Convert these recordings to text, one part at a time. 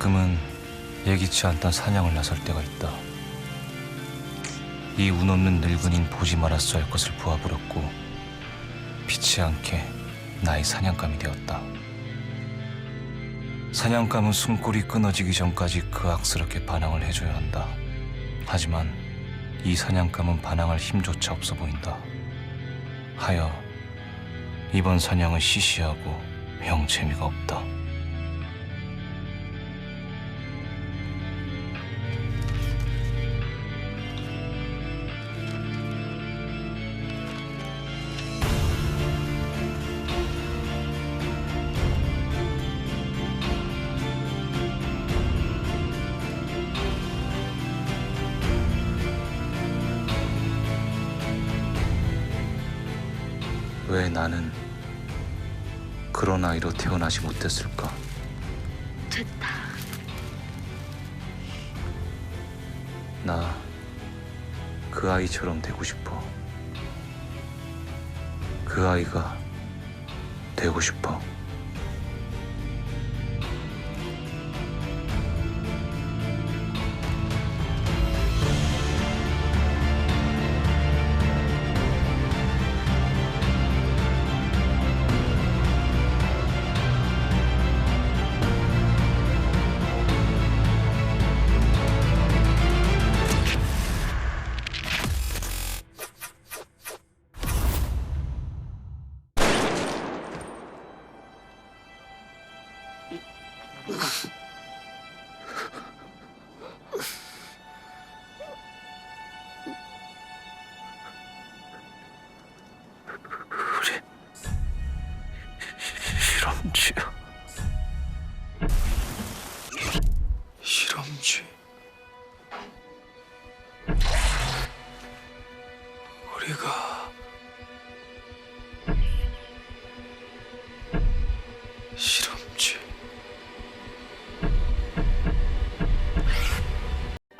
가끔은 예기치 않던 사냥을 나설 때가 있다. 이 운 없는 늙은이는 보지 말았어야 할 것을 보아버렸고 피치 않게 나의 사냥감이 되었다. 사냥감은 숨골이 끊어지기 전까지 그 악스럽게 반항을 해줘야 한다. 하지만 이 사냥감은 반항할 힘조차 없어 보인다. 하여 이번 사냥은 시시하고 영 재미가 없다. 왜 나는 그런 아이로 태어나지 못했을까? 됐다. 나 그 아이처럼 되고 싶어. 그 아이가 되고 싶어.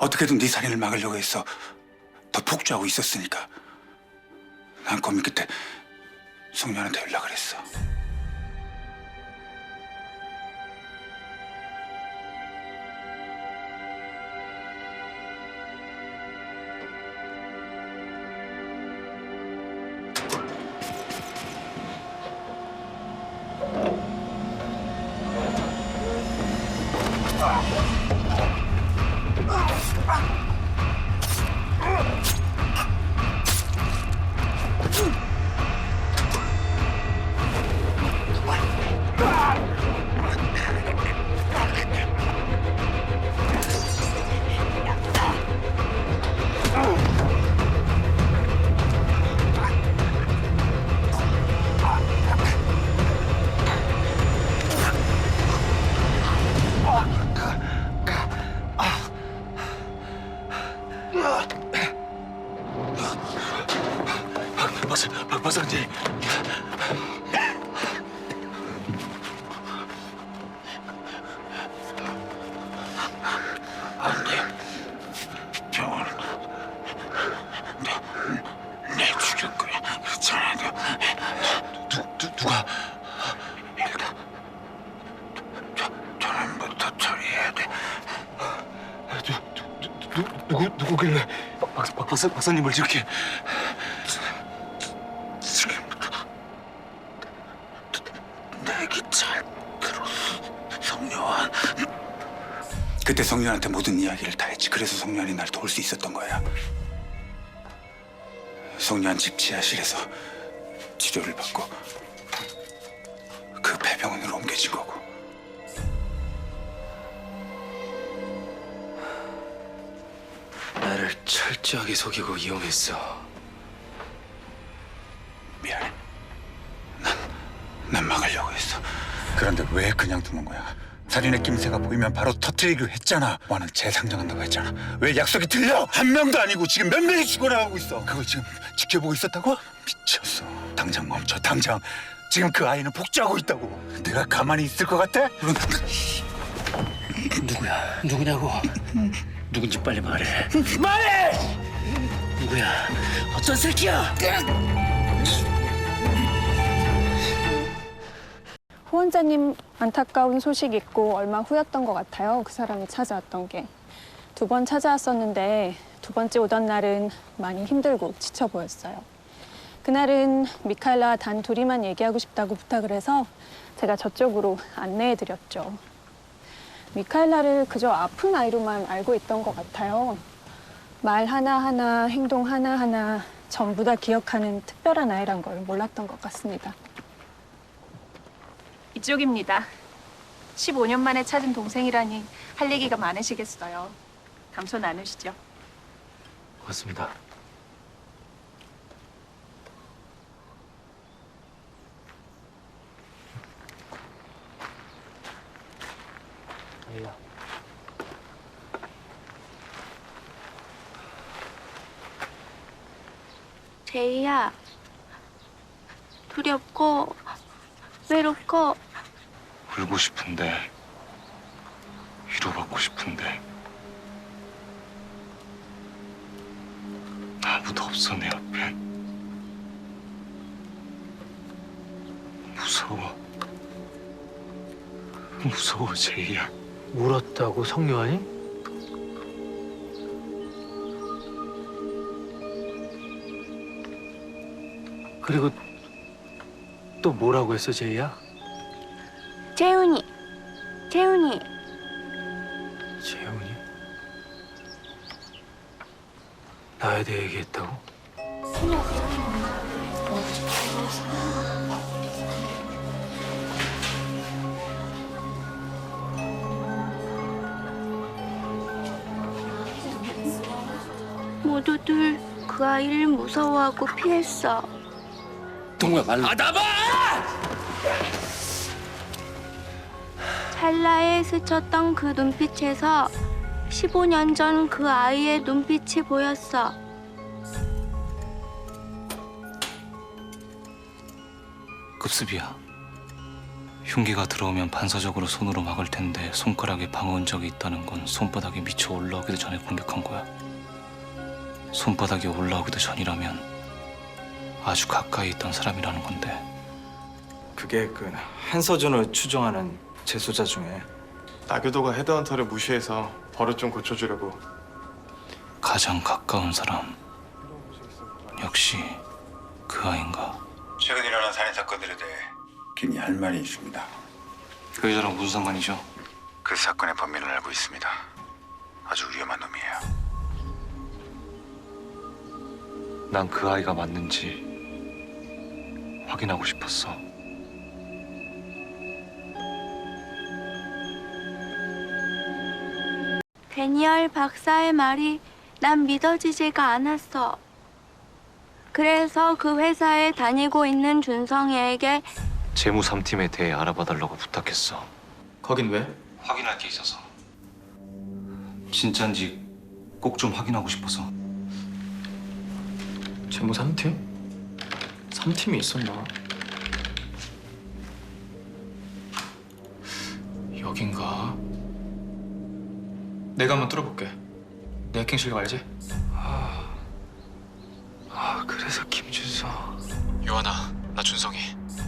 어떻게든 네 살인을 막으려고 했어. 더 폭주하고 있었으니까. 난 고민 끝에 성년한테 연락을 했어. 누가? 일단 저, 저놈부터 처리해야 돼. 누, 누, 누, 누구 누구길래 박, 박, 박 박사 박사님을 저렇게 지금부터 내 얘기 잘 들었어. 성녀한. 그때 성년한테 모든 이야기를 다 했지. 그래서 성년이 날 도울 수 있었던 거야. 성년 집 지하실에서 치료를 받고 그 옮겨진 거고. 나를 철저하게 속이고 이용했어. 미안해. 난, 난 막으려고 했어. 그런데 왜 그냥 두는 거야? 살인의 낌새가 보이면 바로 터트리기로 했잖아. 와는 재상정한다고 했잖아. 왜 약속이 틀려? 한 명도 아니고 지금 몇 명이 죽어나가고 있어. 그걸 지금 지켜보고 있었다고? 미쳤어. 당장 멈춰, 당장. 지금 그 아이는 복주하고 있다고. 내가 가만히 있을 것 같아? 누구야? 누구냐고? 누군지 빨리 말해. 말해! 누구야? 어떤 새끼야? 후원자님 안타까운 소식 있고 얼마 후였던 것 같아요. 그 사람이 찾아왔던 게. 두 번 찾아왔었는데 두 번째 오던 날은 많이 힘들고 지쳐 보였어요. 그날은 미카엘라 단 둘이만 얘기하고 싶다고 부탁을 해서 제가 저쪽으로 안내해 드렸죠. 미카엘라를 그저 아픈 아이로만 알고 있던 것 같아요. 말 하나하나, 행동 하나하나 전부 다 기억하는 특별한 아이란 걸 몰랐던 것 같습니다. 이쪽입니다. 15년 만에 찾은 동생이라니 할 얘기가 많으시겠어요. 감소 나누시죠. 고맙습니다. 제이야. 두렵고 외롭고 울고 싶은데 위로받고 싶은데 아무도 없어 내 앞에 무서워 무서워 제이야 울었다고 성요한이? 그리고 또 뭐라고 했어 제이야? 재훈이. 재훈이. 재훈이? 나에 대해 얘기했다고? 모두들 그 아이를 무서워하고 피했어. 동우야 말로 아 나봐! 찰나에 스쳤던 그 눈빛에서 15년 전 그 아이의 눈빛이 보였어. 급습이야 흉기가 들어오면 반사적으로 손으로 막을 텐데 손가락에 방어한 적이 있다는 건 손바닥이 미쳐 올라오기도 전에 공격한 거야 손바닥이 올라오기도 전이라면 아주 가까이 있던 사람이라는 건데 그게 그 한서준을 추종하는 재소자 중에 나교도가 헤드헌터를 무시해서 버릇 좀 고쳐주려고 가장 가까운 사람 역시 그 아인가 최근 일어난 살인 사건들에 대해 김이 할 말이 있습니다. 그 여자랑 무슨 상관이죠? 그 사건의 범인을 알고 있습니다. 아주 위험한 놈이에요. 난 그 아이가 맞는지 확인하고 싶었어 데니얼 박사의 말이 난 믿어지지가 않았어. 그래서 그 회사에 다니고 있는 준성이에게 재무 3팀에 대해 알아봐달라고 부탁했어 거긴 왜? 확인할 게 있어서 진짠지 꼭 좀 확인하고 싶어서 재무 3팀? 3팀이 있었나? 여긴가? 내가 한번 뚫어볼게 내 해킹 실력 알지? 아 그래서 김준성 요한아, 나 준성이.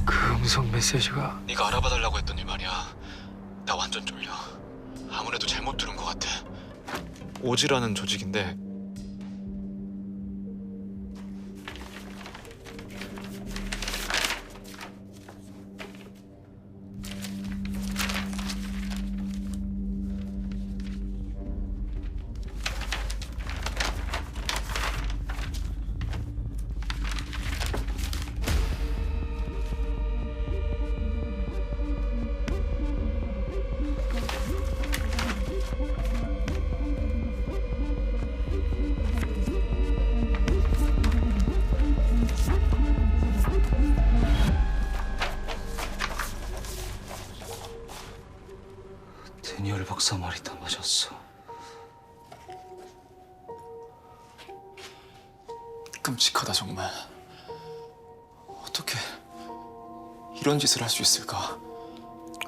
그 음성 메시지가 네가 알아봐달라고 했더니 말이야. 나 완전 쫄려. 아무래도 잘못 들은 것 같아. 오지라는 조직인데 사 말이 다 맞았어 끔찍하다 정말 어떻게 이런 짓을 할 수 있을까?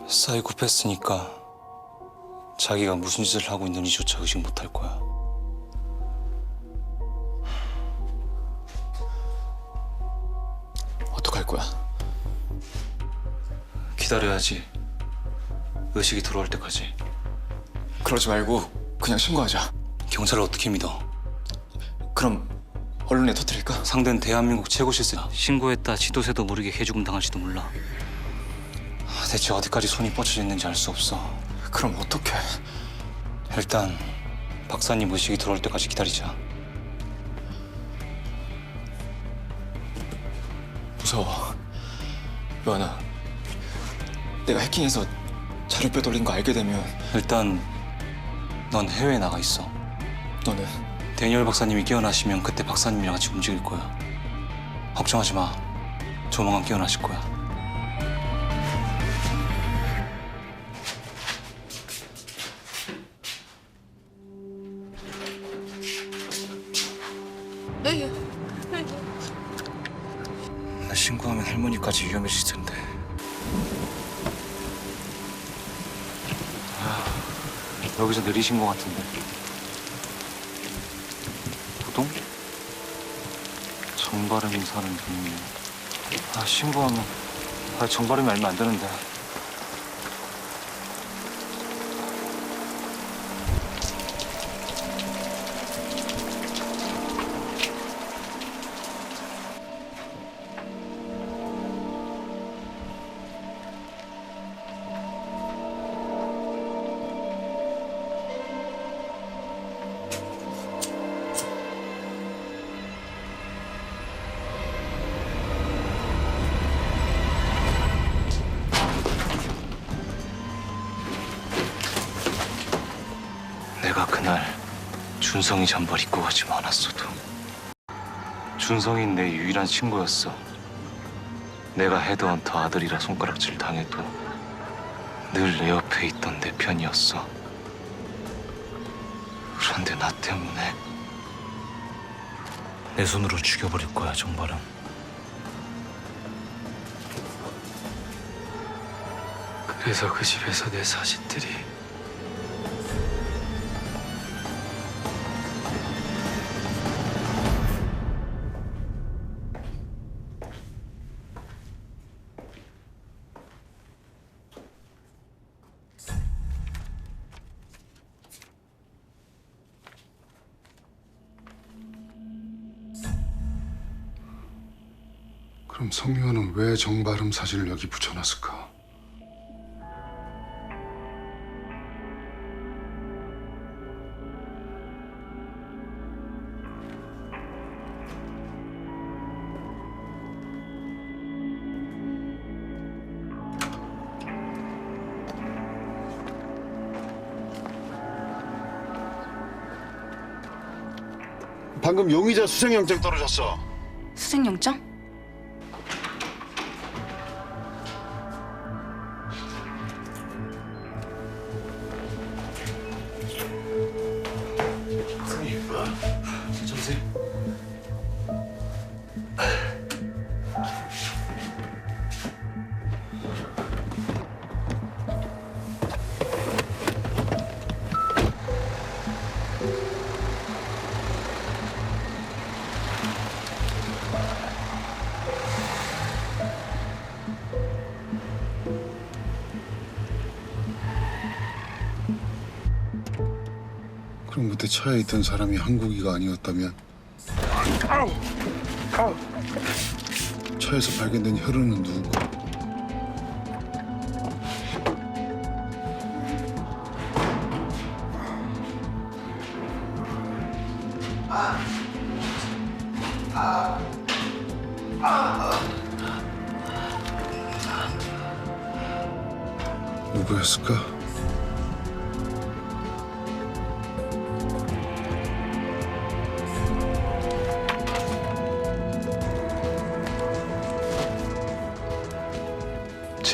사이코패스니까 자기가 무슨 짓을 하고 있는지조차 의식 못할 거야 어떡할 거야? 기다려 기다려야지. 의식이 들어올 때까지. 그러지 말고 그냥 신고하자. 경찰을 어떻게 믿어? 그럼 언론에 터뜨릴까? 상대는 대한민국 최고 실세다. 신고했다 지도새도 모르게 해죽음 당할지도 몰라. 아, 대체 어디까지 손이 뻗쳐져 있는지 알 수 없어. 그럼 어떡해? 일단 박사님 의식이 들어올 때까지 기다리자. 무서워. 요한아, 내가 해킹해서 자료 빼돌린 거 알게 되면 일단 넌 해외에 나가 있어. 너는 데니얼 박사님이 깨어나시면 그때 박사님이랑 같이 움직일 거야. 걱정하지 마. 조만간 깨어나실 거야. 내리신 것 같은데. 부동? 정바람이 사는 동네. 아 신고하면 아 정바람이 알면 안 되는데. 준성이 잠바 입고 가지 않았어도 준성이 내 유일한 친구였어. 내가 헤드헌터 아들이라 손가락질 당해도 늘 내 옆에 있던 내 편이었어. 그런데 나 때문에 내 손으로 죽여버릴 거야 정바람. 그래서 그 집에서 내 사진들이 그럼 성유아는 왜 정발음 사진을 여기 붙여놨을까? 방금 용의자 수색영장 떨어졌어. 수색영장? 그때 차에 있던 사람이 한국이가 아니었다면 차에서 발견된 혈흔은 누구고? 누구였을까?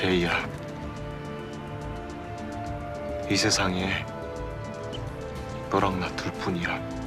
제이야. 이 세상에 너랑 나 둘뿐이야. 어?